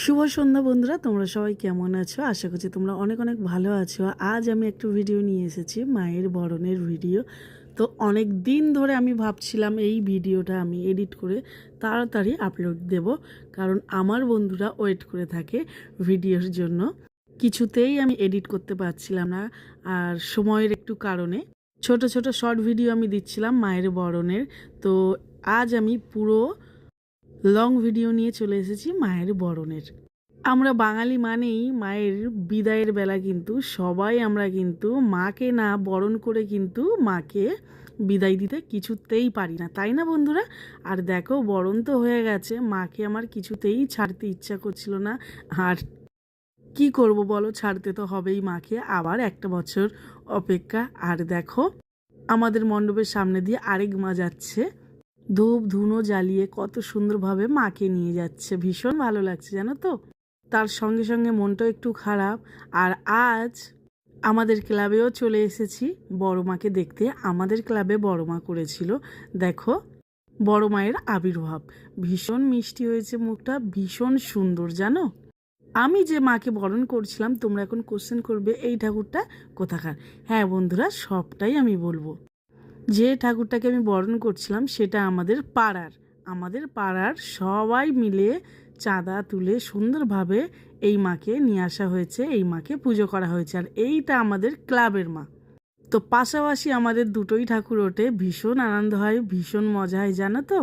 শুভ সন্ধ্যা বন্ধুরা, তোমরা সবাই কেমন আছো? আশা করছি তোমরা অনেক অনেক ভালো আছো। আজ আমি একটু ভিডিও নিয়ে এসেছি, মায়ের বরণের ভিডিও তো অনেক দিন ধরে আমি ভাবছিলাম এই ভিডিওটা আমি এডিট করে তাড়াতাড়ি আপলোড দেব, কারণ আমার বন্ধুরা ওয়েট করে থাকে ভিডিওর জন্য। কিছুতেই আমি এডিট করতে পারছিলাম না, আর সময়ের একটু কারণে। ছোট ছোট শর্ট ভিডিও আমি দিচ্ছিলাম মায়ের বরণের। তো আজ আমি পুরো লং ভিডিও নিয়ে চলে এসেছি মায়ের বরণের। আমরা বাঙালি মানেই মায়ের বিদায়ের বেলা কিন্তু সবাই আমরা কিন্তু মাকে না বরণ করে কিন্তু মাকে বিদায় দিতে কিছুতেই পারি না, তাই না বন্ধুরা? আর দেখো বরণ তো হয়ে গেছে, মাকে আমার কিছুতেই ছাড়তে ইচ্ছা করছিল না, আর কি করব বলো, ছাড়তে তো হবেই মাকে, আবার একটা বছর অপেক্ষা। আর দেখো, আমাদের মণ্ডপের সামনে দিয়ে আরেক মা যাচ্ছে। ধূপ ধুনো জ্বালিয়ে কত সুন্দরভাবে মাকে নিয়ে যাচ্ছে। ভীষণ ভালো লাগছে, জানো তো? তার সঙ্গে সঙ্গে মনটাও একটু খারাপ। আর আজ আমাদের ক্লাবেও চলে এসেছি। বড় মাকে দেখতে আমাদের ক্লাবে বড় মা করেছিল। দেখো, বড় মায়ের আবির্ভাব। ভীষণ মিষ্টি হয়েছে মুখটা, ভীষণ সুন্দর, জানো? আমি যে মাকে বরণ করছিলাম, তোমরা এখন কোশ্চেন করবে, এই ঠাকুরটা কোথাকার? হ্যাঁ বন্ধুরা, সবটাই আমি বলব। যে ঠাকুরটাকে আমি বরণ করছিলাম সেটা আমাদের পাড়ার। আমাদের পাড়ার সবাই মিলে চাঁদা তুলে সুন্দরভাবে এই মাকে নিয়ে আসা হয়েছে, এই মাকে পুজো করা হয়েছে। আর এইটা আমাদের ক্লাবের মা। তো পাশাপাশি আমাদের দুটোই ঠাকুর ওঠে। ভীষণ আনন্দ হয়, ভীষণ মজা হয়, জানো তো?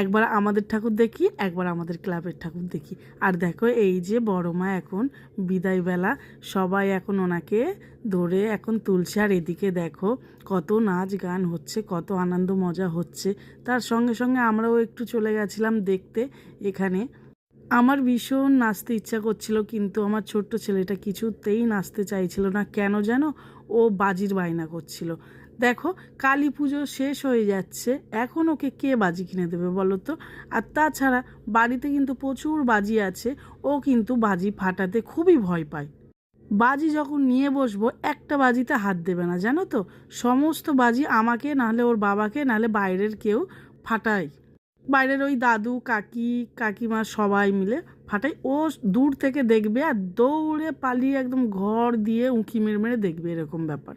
একবার আমাদের ঠাকুর দেখি, একবার আমাদের ক্লাবের ঠাকুর দেখি। আর দেখো, এই যে বড় মা এখন বিদায়বেলা, সবাই এখন ওনাকে ধরে এখন তুলছে। আর এদিকে দেখো, কত নাচ গান হচ্ছে, কত আনন্দ মজা হচ্ছে। তার সঙ্গে সঙ্গে আমরাও একটু চলে গেছিলাম দেখতে এখানে। আমার ভীষণ নাচতে ইচ্ছা করছিল, কিন্তু আমার ছোট্ট ছেলেটা কিছুতেই নাচতে চাইছিল না। কেন যেন ও বাজির বায়না করছিল। দেখো, কালী পুজো শেষ হয়ে যাচ্ছে। এখন ওকে কে বাজি কিনে দেবে বলো তো? আর তাছাড়া বাড়িতে কিন্তু প্রচুর বাজি আছে, ও কিন্তু বাজি ফাটাতে খুবই ভয় পায়। বাজি যখন নিয়ে বসবো, একটা বাজিতে হাত দেবে না, জানো তো? সমস্ত বাজি আমাকে, নাহলে ওর বাবাকে, নাহলে বাইরের কেউ ফাটায়। বাইরের ওই দাদু, কাকি, কাকিমা সবাই মিলে ফাটাই ও দূর থেকে দেখবে আর দৌড়ে পালিয়ে একদম ঘর দিয়ে উঁকি মেরে মেরে দেখবে, এরকম ব্যাপার।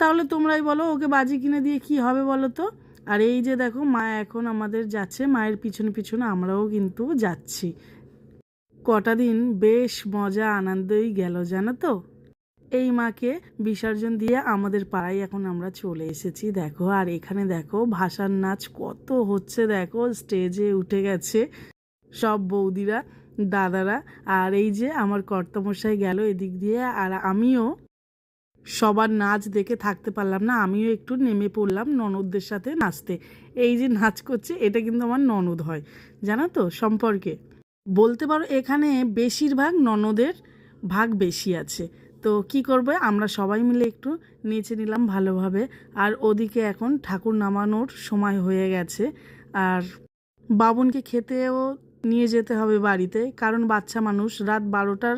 তাহলে তোমরাই বলো ওকে বাজি কিনে দিয়ে কি হবে বলো তো? আর এই যে দেখো, মা এখন আমাদের যাচ্ছে, মায়ের পিছনে পিছনে আমরাও কিন্তু যাচ্ছি। কটা দিন বেশ মজা, আনন্দই গেল, জানো তো? এই মাকে বিসর্জন দিয়ে আমাদের পাড়ায় এখন আমরা চলে এসেছি, দেখো। আর এখানে দেখো, ভাষার নাচ কত হচ্ছে, দেখো স্টেজে উঠে গেছে সব বৌদিরা, দাদারা। আর এই যে আমার কর্তামশাই গেল এদিক দিয়ে, আর আমিও সবার নাচ দেখে থাকতে পারলাম না। আমিও একটু নেমে পড়লাম ননদদের সাথে নাচতে। এই যে নাচ করছে, এটা কিন্তু আমার ননদ হয়। জানো তো, সম্পর্কে। বলতে পারো, এখানে বেশিরভাগ ননদের ভাগ বেশি আছে। তো কি করবে, আমরা সবাই মিলে একটু নেচে নিলাম ভালোভাবে। আর ওদিকে এখন ঠাকুর নামানোর সময় হয়ে গেছে। আর বাবুনকে খেতেও নিয়ে যেতে হবে বাড়িতে। কারণ বাচ্চা মানুষ, রাত বারোটার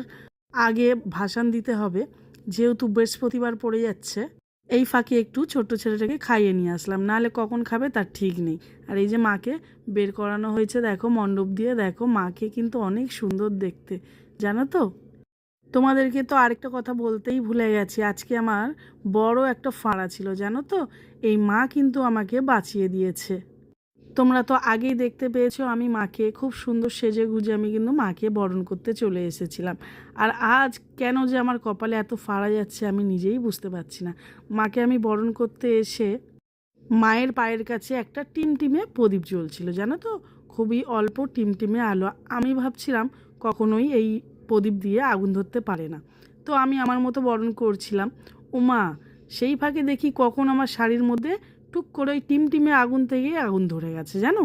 আগে ভাসান দিতে হবে। যেহেতু বৃহস্পতিবার পড়ে যাচ্ছে, এই ফাঁকে একটু ছোট্ট ছেলেটাকে খাইয়ে নিয়ে আসলাম। নাহলে কখন খাবে তার ঠিক নেই। আর এই যে মাকে বের করানো হয়েছে, দেখো মণ্ডপ দিয়ে, দেখো মাকে কিন্তু অনেক সুন্দর দেখতে। জানো তো? তোমাদেরকে তো আরেকটা কথা বলতেই ভুলে গেছি। আজকে আমার বড় একটা ফাঁড়া ছিল, জানো তো? এই মা কিন্তু আমাকে বাঁচিয়ে দিয়েছে। তোমরা তো আগেই দেখতে পেয়েছ, আমি মাকে খুব সুন্দর সেজে গুজে আমি কিন্তু মাকে বরণ করতে চলে এসেছিলাম। আর আজ কেন যে আমার কপালে এত ফাড়া যাচ্ছে আমি নিজেই বুঝতে পারছি না। মাকে আমি বরণ করতে এসে মায়ের পায়ের কাছে একটা টিমটিমে প্রদীপ জ্বলছিল, জানো তো? খুবই অল্প টিমটিমে আলো। আমি ভাবছিলাম কখনোই এই প্রদীপ দিয়ে আগুন ধরতে পারে না। তো আমি আমার মতো বরণ করছিলাম। উমা, সেই ফাঁকে দেখি কখন আমার শাড়ির মধ্যে টুক করে ওই টিমটিমে আগুন থেকে আগুন ধরে গেছে, জানো?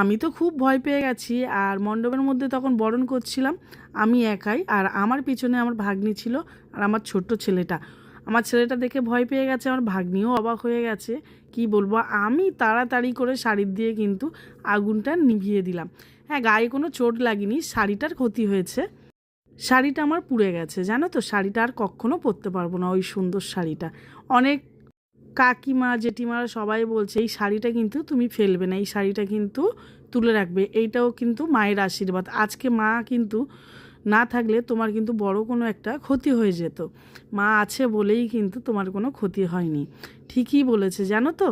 আমি তো খুব ভয় পেয়ে গেছি আর মণ্ডপের মধ্যে তখন বরণ করছিলাম। আমি একাই আর আমার পিছনে আমার ভাগ্নি ছিল আর আমার ছোট্ট ছেলেটা। আমার ছেলেটা দেখে ভয় পেয়ে গেছে, আমার ভাগ্নিও অবাক হয়ে গেছে। কি বলব, আমি তাড়াতাড়ি করে শাড়ির দিয়ে কিন্তু আগুনটা নিভিয়ে দিলাম। হ্যাঁ গায়ে কোনো চোট লাগেনি, শাড়িটার ক্ষতি হয়েছে। শাড়িটা আমার পুড়ে গেছে, জানো তো? শাড়িটা আর কখনো পরতে পারব না ওই সুন্দর শাড়িটা। অনেক কাকিমা, জেঠিমারা সবাই বলছে, এই শাড়িটা কিন্তু তুমি ফেলবে না, এই শাড়িটা কিন্তু তুলে রাখবে। এইটাও কিন্তু মায়ের আশীর্বাদ। আজকে মা কিন্তু না থাকলে তোমার কিন্তু বড় কোনো একটা ক্ষতি হয়ে যেত। মা আছে বলেই কিন্তু তোমার কোনো ক্ষতি হয়নি। ঠিকই বলেছে, জানো তো?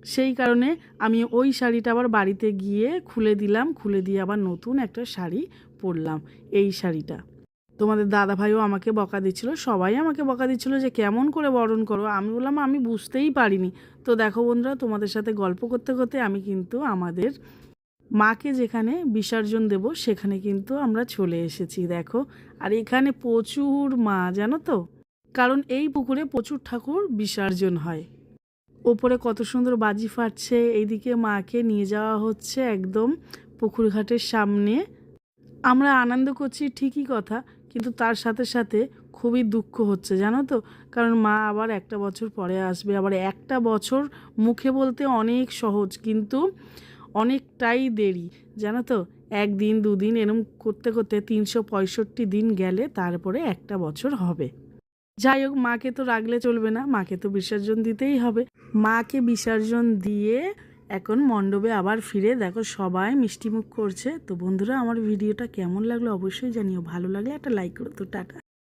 সেই কারণে আমি ওই শাড়িটা আবার বাড়িতে গিয়ে খুলে দিলাম, খুলে দিয়ে আবার নতুন একটা শাড়ি পরলাম, এই শাড়িটা। তোমাদের দাদা ভাইও আমাকে বকা দিচ্ছিল, সবাই আমাকে বকা দিচ্ছিল যে কেমন করে বরণ করো। আমি বললাম, আমি বুঝতেই পারিনি। তো দেখো বন্ধুরা, তোমাদের সাথে গল্প করতে করতে আমি কিন্তু আমাদের মাকে যেখানে বিসর্জন দেব, সেখানে কিন্তু আমরা চলে এসেছি, দেখো। আর এখানে প্রচুর মা, জানো তো? কারণ এই পুকুরে প্রচুর ঠাকুর বিসর্জন হয়। ওপরে কত সুন্দর বাজি ফাটছে, এইদিকে মাকে নিয়ে যাওয়া হচ্ছে একদম পুকুর ঘাটের সামনে। আমরা আনন্দ করছি, ঠিকই কথা। কিন্তু তার সাথে সাথে খুবই দুঃখ হচ্ছে, জানো তো? কারণ মা আবার একটা বছর পরে আসবে, আবার একটা বছর মুখে বলতে অনেক সহজ, কিন্তু অনেকটাই দেরি, জানো তো? একদিন, দুদিন এরম করতে করতে তিনশো পঁয়ষট্টি দিন গেলে তারপরে একটা বছর হবে। যাই হোক, মাকে তো রাখলে চলবে না, মাকে তো বিসর্জন দিতেই হবে। মাকে বিসর্জন দিয়ে এখন মণ্ডপে আবার ফিরে। দেখো সবাই মিষ্টিমুখ করছে। তো বন্ধুরা, আমার ভিডিওটা কেমন লাগল অবশ্যই জানিও। ভালো লাগলে একটা লাইক করো। তো টাটা।